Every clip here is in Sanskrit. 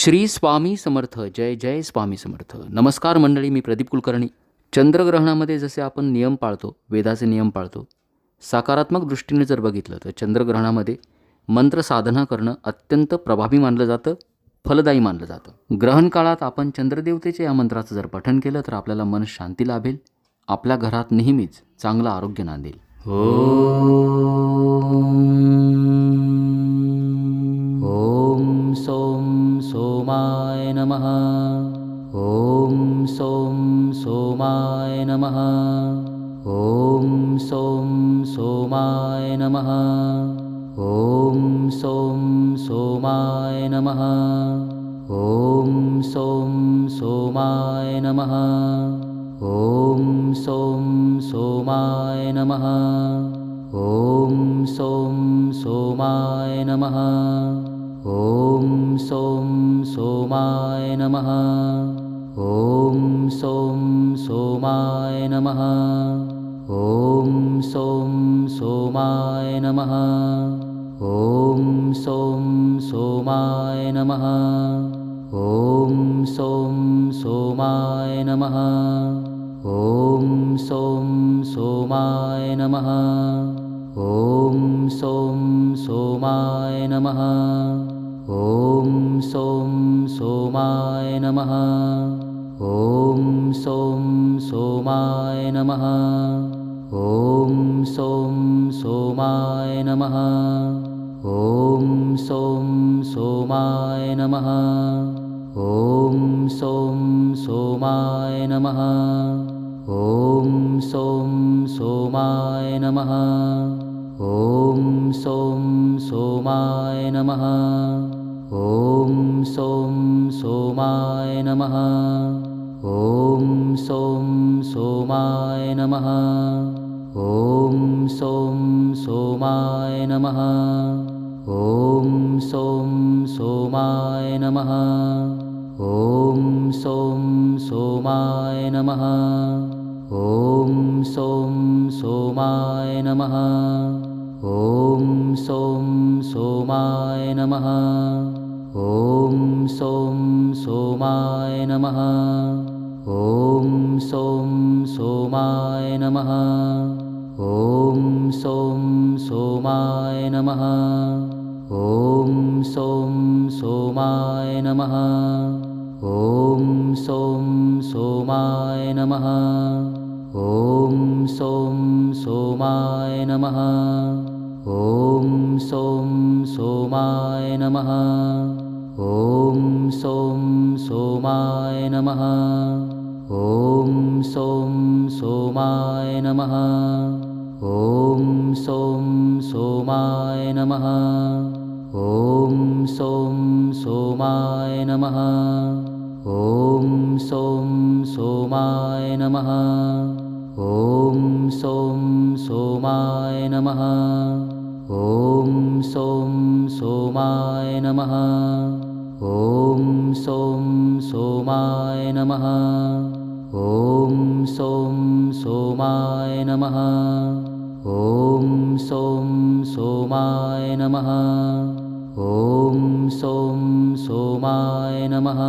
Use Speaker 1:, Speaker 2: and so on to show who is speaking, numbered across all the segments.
Speaker 1: श्री स्वामी समर्थ जय जय स्वामी समर्थ. नमस्कार मंडळी मी प्रदीप कुलकर्णी. चंद्रग्रहणामध्ये जसे आपण नियम पाळतो वेदाचे नियम पाळतो सकारात्मक दृष्टीने जर बघितलं तर चंद्रग्रहणामध्ये मंत्र साधना करणं अत्यंत प्रभावी मानलं जातं फलदायी मानलं जातं. ग्रहण काळात आपण चंद्रदेवतेच्या या मंत्राचं जर पठण केलं तर आपल्याला मन शांती लाभेल आपल्या घरात नेहमीच चांगलं आरोग्य नांदेल. हो सोमाय नमः। ॐ सों सोमाय नमः। ॐ सों सोमाय नमः। ॐ सों सोमाय नमः। ॐ सों सोमाय नमः। ॐ सों सोमाय नमः। ॐ सों सोमाय नमः ॐ सों सोमाय नमः। ॐ सों सोमाय नमः। ॐ सों सोमाय नमः। ॐ सों सोमाय नमः। ॐ सों सोमाय नमः। ॐ सों सोमाय नमः। ॐ सों सोमाय नमः ॐ सों सोमाय नमः। ॐ सों सोमाय नमः। ॐ सों सोमाय नमः। ॐ सों सोमाय नमः। ॐ सों सोमाय नमः। ॐ सों सोमाय नमः। ॐ सों सोमाय नमः ॐ सों सोमाय नमः। ॐ सों सोमाय नमः। ॐ सों सोमाय नमः। ॐ सों सोमाय नमः। ॐ सोमाय नमः। ॐ सों सोमाय नमः। ॐ सों सोमाय नमः। ॐ सों सोमाय नमः। ॐ सों सोमाय नमः। ॐ सों सोमाय नमः। ॐ सों सोमाय नमः ॐ सों सोमाय नमः। ॐ सों सोमाय नमः। ॐ सों सोमाय नमः। ॐ सों सोमाय नमः। ॐ सों सोमाय नमः। ॐ सों सोमाय नमः ॐ सों सोमाय नमः। ॐ सों सोमाय नमः। ॐ सों सोमाय नमः। ॐ सों सोमाय नमः। ॐ सों सोमाय नमः।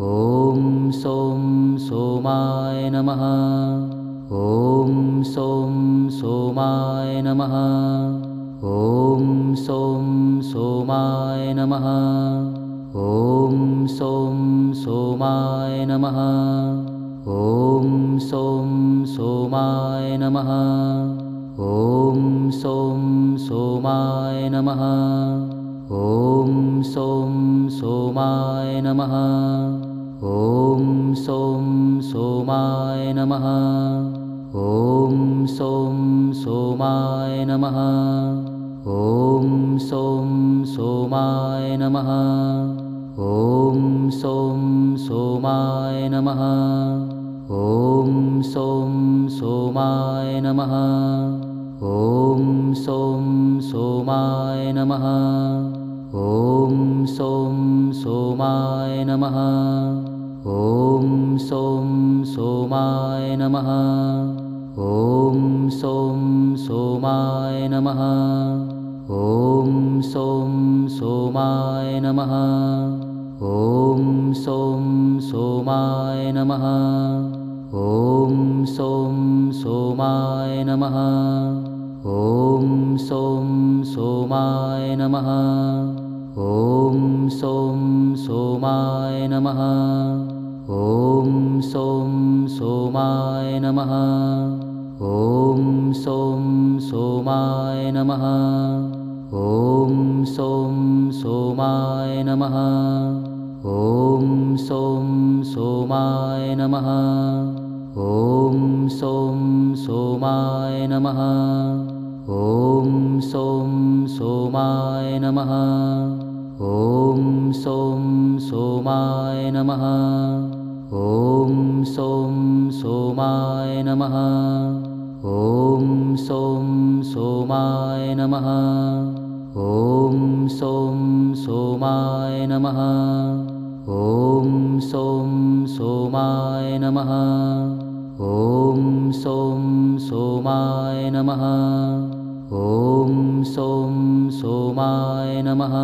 Speaker 1: ॐ सों सोमाय नमः। ॐ सों सोमाय नमः सोमाय नमः। ॐ सों सोमाय नमः। ॐ सों सोमाय नमः। ॐ सों सोमाय नमः। ॐ सों सोमाय नमः। ॐ सों सोमाय नमः। ॐ सों सोमाय नमः सोमाय नमः। ॐ सों सोमाय नमः। ॐ सों सोमाय नमः। ॐ सों सोमाय नमः। ॐ सों सोमाय नमः। ॐ सों सोमाय नमः। ॐ सौं सोमाय नमः ॐ सौं सोमाय नमः। ॐ सौं सोमाय नमः। ॐ सौं सोमाय नमः। ॐ सौं सोमाय नमः। ॐ सौं सोमाय नमः। ॐ सौं सोमाय नमः ॐ सौं सोमाय नमः। ॐ सौं सोमाय नमः। ॐ सौं सोमाय नमः। ॐ सौं सोमाय नमः। ॐ सौं सोमाय नमः। ॐ सौं सोमाय नमः ॐ सौं सोमाय नमः। ॐ सौं सोमाय नमः। ॐ सौं सोमाय नमः। ॐ सौं सोमाय नमः।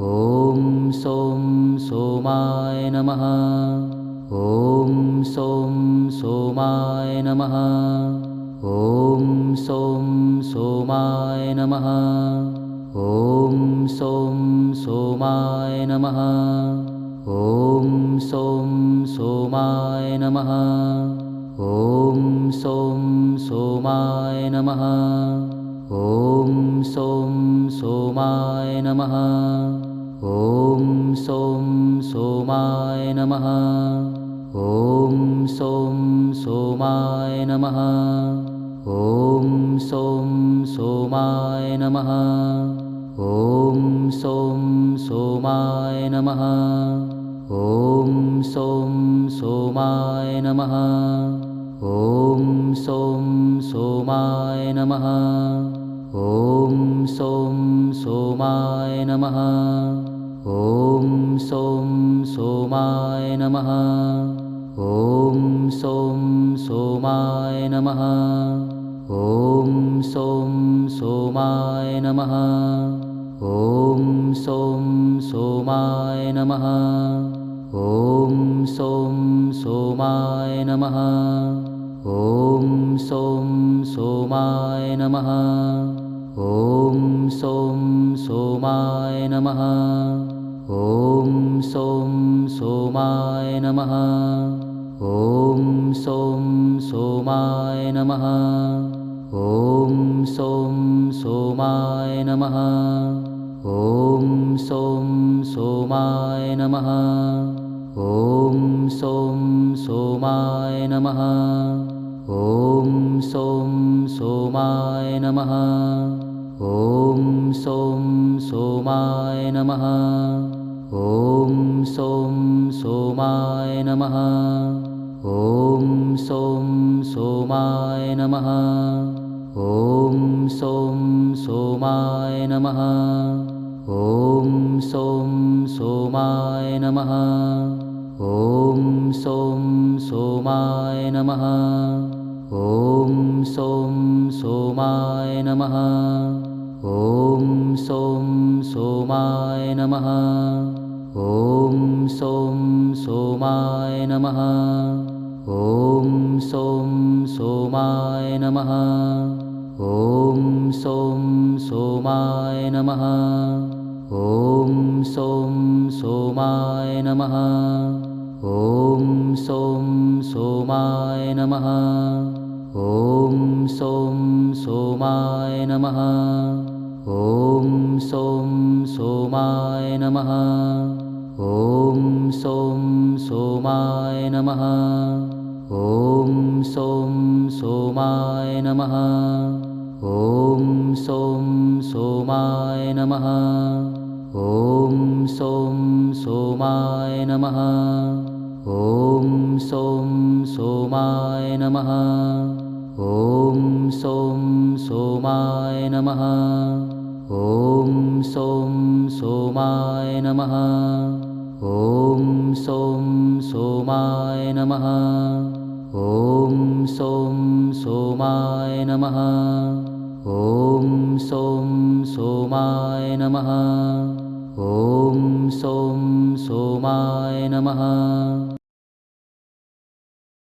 Speaker 1: ॐ सौं सोमाय नमः। ॐ सौं सोमाय नमः। ॐ सोमाय नमः। ॐ सौं सोमाय नमः। ॐ सौं सोमाय नमः। ॐ सौं सोमाय नमः। ॐ सौं सोमाय नमः। ॐ सौं सोमाय नमः। ॐ सौं सोमाय नमः ॐ सौं सोमाय नमः। ॐ सौं सोमाय नमः। ॐ सौं सोमाय नमः। ॐ सौं सोमाय नमः। ॐ सौं सोमाय नमः। ॐ सौं सोमाय नमः ॐ सौं सोमाय नमः। ॐ सौं सोमाय नमः। ॐ सौं सोमाय नमः। ॐ सौं सोमाय नमः। ॐ सौं सोमाय नमः। ॐ सौं सोमाय नमः। ॐ सौं सोमाय नमः ॐ सौं सोमाय नमः। ॐ सौं सोमाय नमः। ॐ सौं सोमाय नमः। ॐ सौं सोमाय नमः। ॐ सौं सोमाय नमः। ॐ सौं सोमाय नमः। ॐ सौं सोमाय नमः ॐ सौं सोमाय नमः। ॐ सौं सोमाय नमः। ॐ सौं सोमाय नमः। ॐ सौं सोमाय नमः। ॐ सौं सोमाय नमः। ॐ सौं सोमाय नमः सोमाय नमः। ॐ सौं सोमाय नमः। ॐ सौं सोमाय नमः। ॐ सौं सोमाय नमः। ॐ सौं सोमाय नमः। ॐ सौं सोमाय नमः। ॐ सौं सोमाय नमः ॐ सौं सोमाय नमः। ॐ सौं सोमाय नमः। ॐ सौं सोमाय नमः। ॐ सौं सोमाय नमः। ॐ सौं सोमाय नमः। ॐ सौं सोमाय नमः